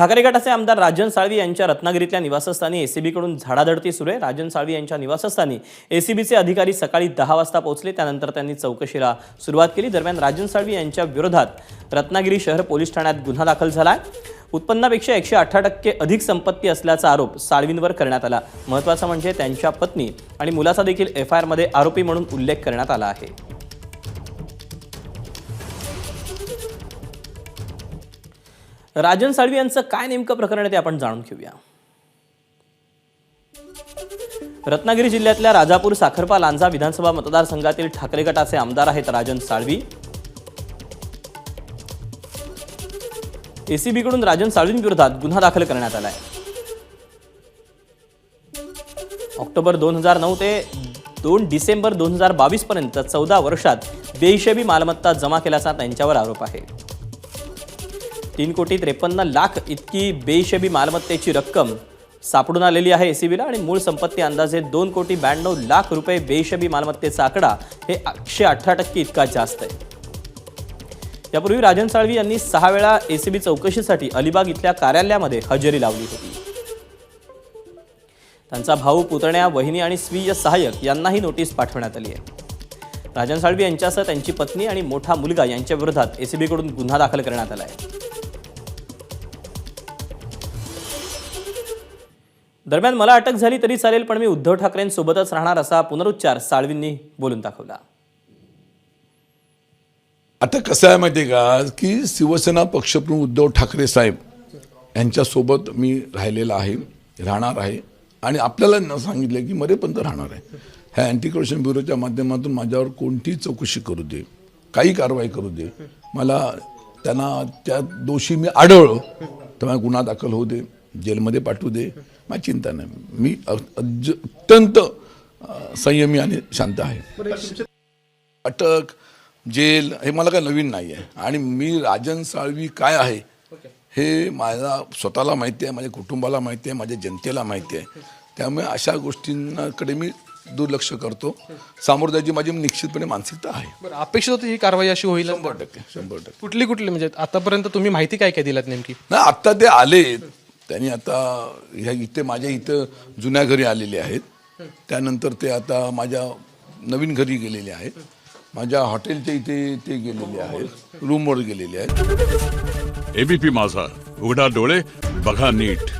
ठाकरे गटाचे आमदार राजन साळवी यांच्या रत्नागिरीतल्या निवासस्थानी एसीबीकडून झाडाधडती सुरू आहे. राजन साळवी यांच्या निवासस्थानी एसीबीचे अधिकारी सकाळी दहा वाजता पोहोचले. त्यानंतर त्यांनी चौकशीला सुरुवात केली. दरम्यान राजन साळवी यांच्या विरोधात रत्नागिरी शहर पोलीस ठाण्यात गुन्हा दाखल झाला आहे. उत्पन्नापेक्षा एकशे अठरा टक्के अधिक संपत्ती असल्याचा आरोप साळवींवर करण्यात आला. महत्त्वाचं म्हणजे त्यांच्या पत्नी आणि मुलाचा देखील एफ आय आरमध्ये आरोपी म्हणून उल्लेख करण्यात आला आहे. राजन साळवी यांचं काय नेमकं प्रकरण आहे ते आपण जाणून घेऊया. रत्नागिरी जिल्ह्यातल्या राजापूर साखरपा लांजा विधानसभा मतदारसंघातील ठाकरे गटाचे आमदार आहेत राजन साळवी. एसीबीकडून राजन साळवींविरोधात गुन्हा दाखल करण्यात आलाय. ऑक्टोबर दोन हजार नऊ ते दोन डिसेंबर दोन हजार बावीस पर्यंत चौदा वर्षात बेहिशेबी मालमत्ता जमा केल्याचा त्यांच्यावर आरोप आहे. तीन कोटी त्रेपन्न लाख इतकी बेहिशेबी मालमत्तेची रक्कम सापडून आलेली आहे एसीबीला आणि मूळ संपत्ती अंदाजे दोन कोटी ब्याण्णव लाख रुपये बेहिशेबी मालमत्तेचा आकडा हे एकशे अठरा टक्के इतका जास्त आहे. यापूर्वी राजन साळवी यांनी सहा वेळा एसीबी चौकशीसाठी अलिबाग इथल्या कार्यालयामध्ये हजेरी लावली होती. त्यांचा भाऊ पुतण्या वहिनी आणि स्वीय सहाय्यक यांनाही नोटीस पाठवण्यात आली आहे. राजन साळवी यांच्यासह त्यांची पत्नी आणि मोठा मुलगा यांच्या विरोधात एसीबीकडून गुन्हा दाखल करण्यात आला आहे. दरम्यान मला अटक झाली तरी चालेल पण मी उद्धव ठाकरेंसोबतच राहणार असा पुनरुच्चार साळवींनी बोलून दाखवला. आता कसं आहे माहिती आहे का? की शिवसेना पक्षप्रमुख उद्धव ठाकरे साहेब यांच्यासोबत मी राहिलेला आहे राहणार आहे. आणि आपल्याला न सांगितलं की मरेपर्यंत राहणार आहे. ह्या अँटी करप्शन ब्युरोच्या माध्यमातून माझ्यावर कोणतीही चौकशी करू दे काही कारवाई करू दे. मला त्यांना त्या दोषी मी आढळलो तर मला गुन्हा दाखल होऊ दे. जेलमध्ये पाठवू दे. माझी चिंता नाही. मी अत्यंत संयमी आणि शांत आहे. अटक जेल हे मला काय नवीन नाही आहे आणि मी राजन साळवी काय आहे हे माझ्या स्वतःला माहिती आहे माझ्या कुटुंबाला माहिती आहे माझ्या जनतेला माहिती आहे. त्यामुळे अशा गोष्टींकडे मी दुर्लक्ष करतो. सामोरं जायची माझी निश्चितपणे मानसिकता आहे. अपेक्षित होती ही कारवाई अशी होईल? शंभर टक्के शंभर टक्के. कुठली कुठली? म्हणजे आतापर्यंत तुम्ही माहिती काय काय दिलात नेमकी? नाही आत्ता ते आले त्यांनी आता ह्या इथे माझ्या इथं जुन्या घरी आलेले आहेत. त्यानंतर ते आता माझ्या नवीन घरी गेलेले आहेत. माझ्या हॉटेलच्या इथे ते गेलेले आहेत. रूमवर गेलेले आहेत. एबीपी माझा. उघडा डोळे बघा नीट.